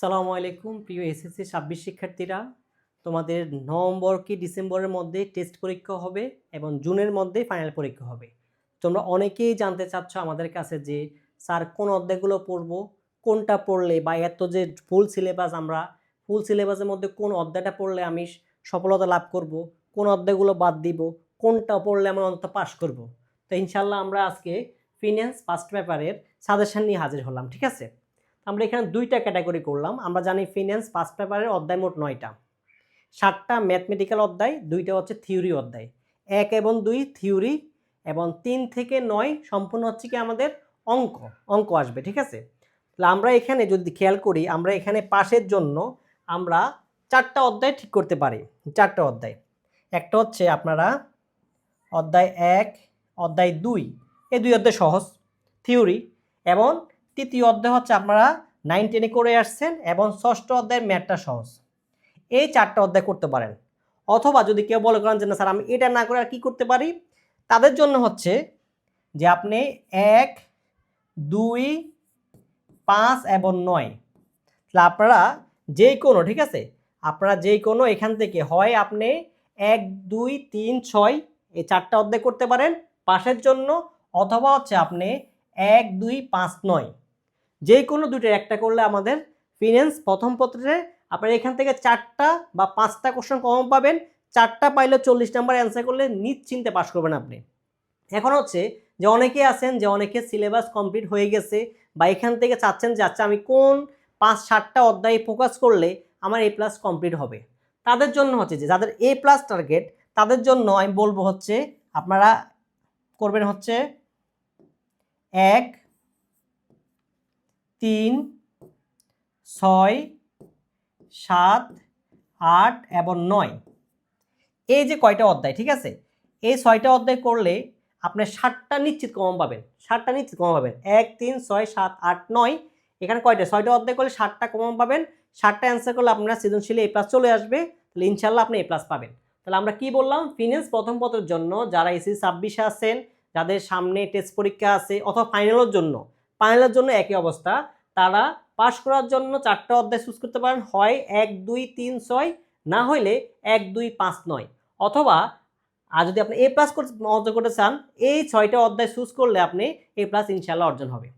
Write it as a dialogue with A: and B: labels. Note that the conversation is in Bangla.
A: সালামু আলাইকুম, প্রিয় এসএসসি ছাব্বিশ শিক্ষার্থীরা। তোমাদের নভেম্বর কি ডিসেম্বরের মধ্যে টেস্ট পরীক্ষা হবে এবং জুনের মধ্যে ফাইনাল পরীক্ষা হবে? তোমরা অনেকেই জানতে চাচ্ছ আমাদের কাছে যে, স্যার কোন অধ্যায়গুলো পড়ব, কোনটা পড়লে বা এত যে ফুল সিলেবাস আমরা, ফুল সিলেবাসের মধ্যে কোন অধ্যায়টা পড়লে আমি সফলতা লাভ করব, কোন অধ্যায়গুলো বাদ দিব, কোনটা পড়লে আমরা অন্তত পাস করব? তো ইনশাল্লাহ আমরা আজকে ফিনান্স ফার্স্ট পেপারের সাজেশন নিয়ে হাজির হলাম, ঠিক আছে? আমরা এখানে দুইটা ক্যাটাগরি করলাম। আমরা জানি ফিনান্স ফার্স্ট পেপারের অধ্যায় মোট নয়টা। সাতটা ম্যাথমেটিক্যাল অধ্যায়, দুইটা হচ্ছে থিওরি অধ্যায়। এক এবং দুই থিওরি এবং তিন থেকে নয় সম্পূর্ণ হচ্ছে কি আমাদের অঙ্ক অঙ্ক আসবে, ঠিক আছে? তাহলে আমরা এখানে যদি খেয়াল করি, আমরা এখানে পাশের জন্য আমরা চারটা অধ্যায় ঠিক করতে পারি, চারটা অধ্যায়। একটা হচ্ছে আপনারা অধ্যায় এক, অধ্যায় দুই এই দুই অধ্যায় সহজ থিওরি এবং তৃতীয় অধ্যায় হচ্ছে আপনারা নাইন টেনে করে আসছেন এবং ষষ্ঠ অধ্যায়ের ম্যাথটা সহজ। এই চারটা অধ্যায় করতে পারেন। অথবা যদি কেউ বলে করেন যে, না স্যার, আমি এটা না করে আর কী করতে পারি? তাদের জন্য হচ্ছে যে, আপনি এক, দুই, পাঁচ এবং নয়। তাহলে আপনারা যে কোনো, ঠিক আছে? আপনারা যে কোনো এখান থেকে হয় আপনি এক, দুই, তিন, ছয় এই চারটা অধ্যায় করতে পারেন। পাশের জন্য অথবা হচ্ছে আপনি এক, দুই, পাঁচ, নয়। যে কোনো দুটো একটা করলে আমাদের ফিনান্স প্রথম পত্রে আপনারা এখান থেকে চারটা বা পাঁচটা কোশ্চেন কম পাবেন। চারটা পাইলে চল্লিশ নাম্বার অ্যান্সার করলে নিশ্চিন্তে পাশ করবেন আপনি। এখন হচ্ছে যে অনেকে আছেন, যে অনেকে সিলেবাস কমপ্লিট হয়ে গেছে বা এখান থেকে চাচ্ছেন যে আচ্ছা আমি কোন পাঁচ সাতটা অধ্যায়ে ফোকাস করলে আমার এ প্লাস কমপ্লিট হবে? তাদের জন্য হচ্ছে যে যাদের এ প্লাস টার্গেট তাদের জন্য আমি বলব হচ্ছে আপনারা করবেন হচ্ছে এক তিন, ছয়, সাত, আট এবং নয়। এই যে কয়টা অধ্যায়, ঠিক আছে? এই ছয়টা অধ্যায় করলে আপনি ষাটটা নিশ্চিত কম পাবেন। ষাটটা নিশ্চিত কম পাবেন। এক, তিন, ছয়, সাত, আট, নয়। এখানে কয়টা? ছয়টা অধ্যায় করলে ষাটটা কম পাবেন। ষাটটা অ্যান্সার করলে আপনার সৃজনশীলে এ প্লাস চলে আসবে। তাহলে ইনশাল্লাহ আপনি এ প্লাস পাবেন। তাহলে আমরা কি বললাম? ফিনান্স প্রথম পত্রের জন্য যারা এসি ছাব্বিশে আছেন, যাদের সামনে টেস্ট পরীক্ষা আছে অথবা ফাইনালের জন্য ফাইনালের জন্য একই অবস্থা। তারা পাশ করার জন্য চারটা অধ্যায় চুজ করতে পারেন। হয় এক, দুই, তিন, ছয়, না হইলে এক, দুই, পাঁচ, নয়। অথবা, আর যদি আপনি এ প্লাস অর্জন করতে চান, এই ছয়টা অধ্যায় চুজ করলে আপনি এ প্লাস ইনশাল্লাহ অর্জন হবে।